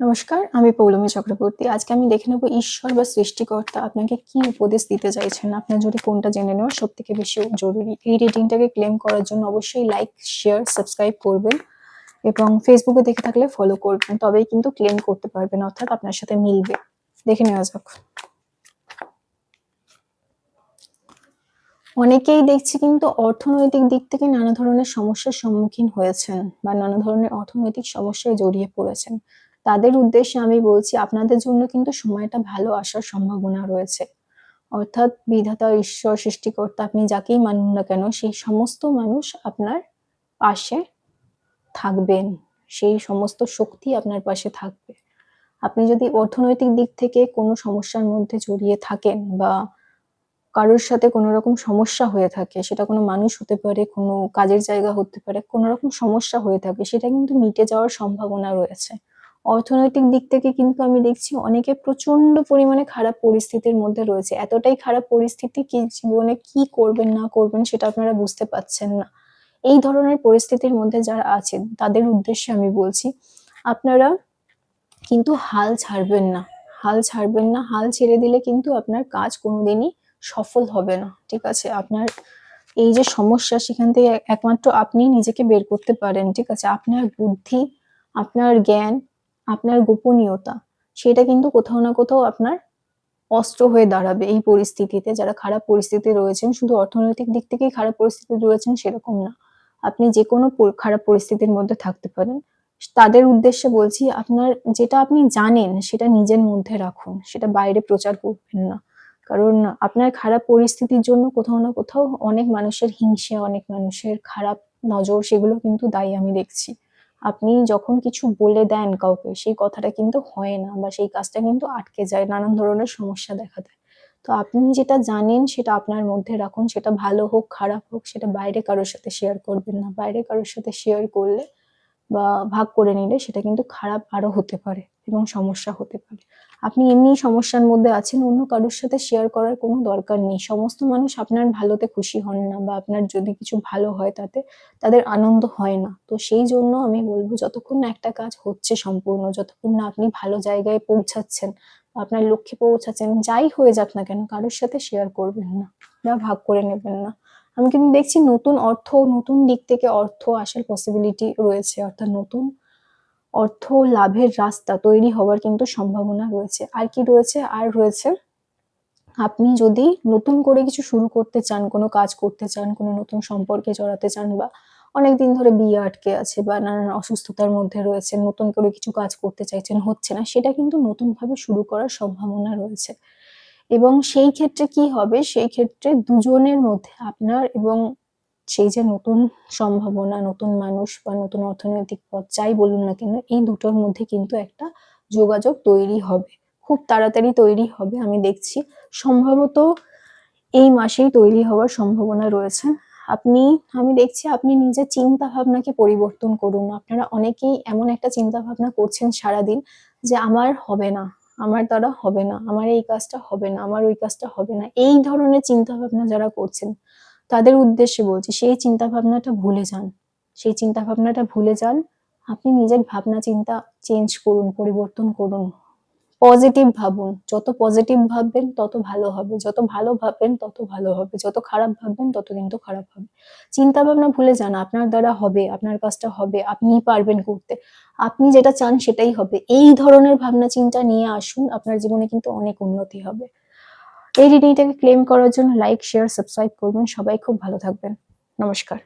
নমস্কার, আমি পৌলমী চক্রবর্তী। আজকে আমি দেখে নেব ঈশ্বর বা সৃষ্টিকর্তা আপনাকে কি উপদেশ দিতে চাইছেন? আপনার যদি কোনটা জেনে নেওয়া সব থেকে বেশি জরুরি। এই রিডিংটাকে ক্লেম করার জন্য অবশ্যই লাইক শেয়ার সাবস্ক্রাইব করবেন এবং ফেসবুকে দেখে থাকলে ফলো করবেন। তবেই কিন্তু ক্লেম করতে পারবেন, অর্থাৎ আপনার সাথে মিলবে। দেখে নেওয়া যাক। অনেকেই দেখছি কিন্তু অর্থনৈতিক দিক থেকে নানা ধরনের সমস্যার সম্মুখীন হয়েছেন বা নানা ধরনের অর্থনৈতিক সমস্যায় জড়িয়ে পড়েছেন। তাদের উদ্দেশ্যে আমি বলছি, আপনাদের জন্য কিন্তু সময়টা ভালো আসার সম্ভাবনা রয়েছে। অর্থাৎ বিধাতা, ঈশ্বর, সৃষ্টিকর্তা, আপনি যাকেই মানুন না কেন, সেই সমস্ত মানুষ আপনার পাশে থাকবেন। সেই সমস্ত শক্তি আপনার পাশে থাকবে। আপনি যদি অর্থনৈতিক দিক থেকে কোনো সমস্যার মধ্যে জড়িয়ে থাকেন বা কারোর সাথে কোনো রকম সমস্যা হয়ে থাকে, সেটা কোনো মানুষ হতে পারে, কোনো কাজের জায়গা হতে পারে, কোনো রকম সমস্যা হয়ে থাকে, সেটা কিন্তু মিটে যাওয়ার সম্ভাবনা রয়েছে। অর্থনৈতিক দিক থেকে কিন্তু আমি দেখছি অনেকে প্রচণ্ড পরিমাণে খারাপ পরিস্থিতির মধ্যে রয়েছে। এতটাই খারাপ পরিস্থিতি কি জীবনে কি করবেন, না করবেন সেটা আপনারা বুঝতে পাচ্ছেন না। এই ধরনের পরিস্থিতির মধ্যে যারা আছেন, তাদের উদ্দেশ্যে আমি বলছি, আপনারা কিন্তু হাল ছাড়বেন না। হাল ছাড়বেন না, হাল ছেড়ে দিলে কিন্তু আপনার কাজ কোনোদিনই সফল হবে না, ঠিক আছে? আপনার এই যে সমস্যা, সেখান থেকে একমাত্র আপনি নিজেকে বের করতে পারেন, ঠিক আছে? আপনার বুদ্ধি, আপনার জ্ঞান আপনার গোপনীয়তা, সেটা কিন্তু কোথাও না কোথাও আপনার অস্ত্র হয়ে দাঁড়াবে এই পরিস্থিতিতে। যারা খারাপ পরিস্থিতি রয়েছেন, শুধু অর্থনৈতিক দিক থেকেই খারাপ পরিস্থিতি রয়েছেন সেরকম না। আপনি যে কোনো খারাপ পরিস্থিতির মধ্যে থাকতে পারেন। তাদের উদ্দেশ্যে বলছি, আপনার যেটা আপনি জানেন, সেটা নিজের মধ্যে রাখুন। সেটা বাইরে প্রচার করবেন না। কারণ আপনার খারাপ পরিস্থিতির জন্য কোথাও না কোথাও অনেক মানুষের হিংসে, অনেক মানুষের খারাপ নজর, সেগুলো কিন্তু দায়ী আমি দেখছি। আপনি যখন কিছু বলে দেন কাউকে, সেই কথাটা কিন্তু হয় না বা সেই কাজটা কিন্তু আটকে যায়, নানান ধরনের সমস্যা দেখা দেয়। তো আপনি যেটা জানেন সেটা আপনার মধ্যে রাখুন, সেটা ভালো হোক, খারাপ হোক, সেটা বাইরে কারোর সাথে শেয়ার করবেন না। বাইরে কারোর সাথে শেয়ার করলে বা ভাগ করে নিলে সেটা কিন্তু খারাপ আরও হতে পারে। এবং সমস্যা হতে পারে। আপনি এমনি সমস্যার মধ্যে আছেন, অন্য কারোর সাথে শেয়ার করার কোনো দরকার নেই। সমস্ত মানুষ আপনার ভালোতে খুশি হন না বা আপনার যদি কিছু ভালো হয় তাতে, তাদের আনন্দ হয় না। তো সেই জন্য আমি বলব, যতক্ষণ না একটা কাজ হচ্ছে সম্পূর্ণ, যতক্ষণ না আপনি ভালো জায়গায় পৌঁছাচ্ছেন আপনার লক্ষ্যে পৌঁছাচ্ছেন, যাই হয়ে যাক না কেন, কারোর সাথে শেয়ার করবেন না বা ভাগ করে নেবেন না। আমি কিন্তু দেখছি নতুন অর্থ, নতুন দিক থেকে অর্থ আসার পসিবিলিটি রয়েছে। অর্থাৎ নতুন অর্থ লাভের রাস্তা তৈরি হওয়ার কিন্তু সম্ভাবনা রয়েছে। আর কি রয়েছে? আর রয়েছে, আপনি যদি নতুন করে কিছু শুরু করতে চান, কোনো কাজ করতে চান, কোনো নতুন সম্পর্কে জড়াতে চান বা অনেকদিন ধরে বিয়ে আটকে আছে বা নানান অসুস্থতার মধ্যে রয়েছে নতুন করে কিছু কাজ করতে চাইছেন, হচ্ছে না, সেটা কিন্তু নতুনভাবে শুরু করার সম্ভাবনা রয়েছে। এবং সেই ক্ষেত্রে কি হবে? সেই ক্ষেত্রে দুজনের মধ্যে আপনার এবং সেই যে নতুন সম্ভাবনা, নতুন মানুষ বা নতুন অর্থনৈতিক পথ, যাই বলুন না কেন, এই দুটোর মধ্যে কিন্তু একটা যোগাযোগ তৈরি হবে। খুব তাড়াতাড়ি তৈরি হবে, আমি দেখছি। সম্ভবত এই মাসেই তৈরি হওয়ার সম্ভাবনা রয়েছে। আপনি, আমি দেখছি আপনি নিজের চিন্তা ভাবনাকে পরিবর্তন করুন। আপনারা অনেকেই এমন একটা চিন্তা ভাবনা করছেন সারাদিন যে, আমার হবে না, আমার দ্বারা হবে না, আমার এই কাজটা হবে না, আমার ওই কাজটা হবে না। এই ধরনের চিন্তা ভাবনা যারা করছেন তাদের উদ্দেশ্যে বলছি, সেই চিন্তা ভাবনাটা ভুলে যান। সেই চিন্তা ভাবনাটা ভুলে যান। আপনি নিজের ভাবনা চিন্তা চেঞ্জ করুন, পরিবর্তন করুন। পজিটিভ ভাবুন। যত পজিটিভ ভাববেন, তত ভালো হবে। যত ভালো ভাববেন, তত ভালো হবে। যত খারাপ ভাববেন তত কিন্তু খারাপ হবে। চিন্তা ভাবনা ভুলে যান। আপনার দ্বারা হবে, আপনার কাজটা হবে, আপনি পারবেন করতে। আপনি যেটা চান সেটাই হবে। এই ধরনের ভাবনা চিন্তা নিয়ে আসুন। আপনার জীবনে কিন্তু অনেক উন্নতি হবে। এই রিডিংটাকে ক্লেম করার জন্য লাইক শেয়ার সাবস্ক্রাইব করবেন। সবাই খুব ভালো থাকবেন। নমস্কার।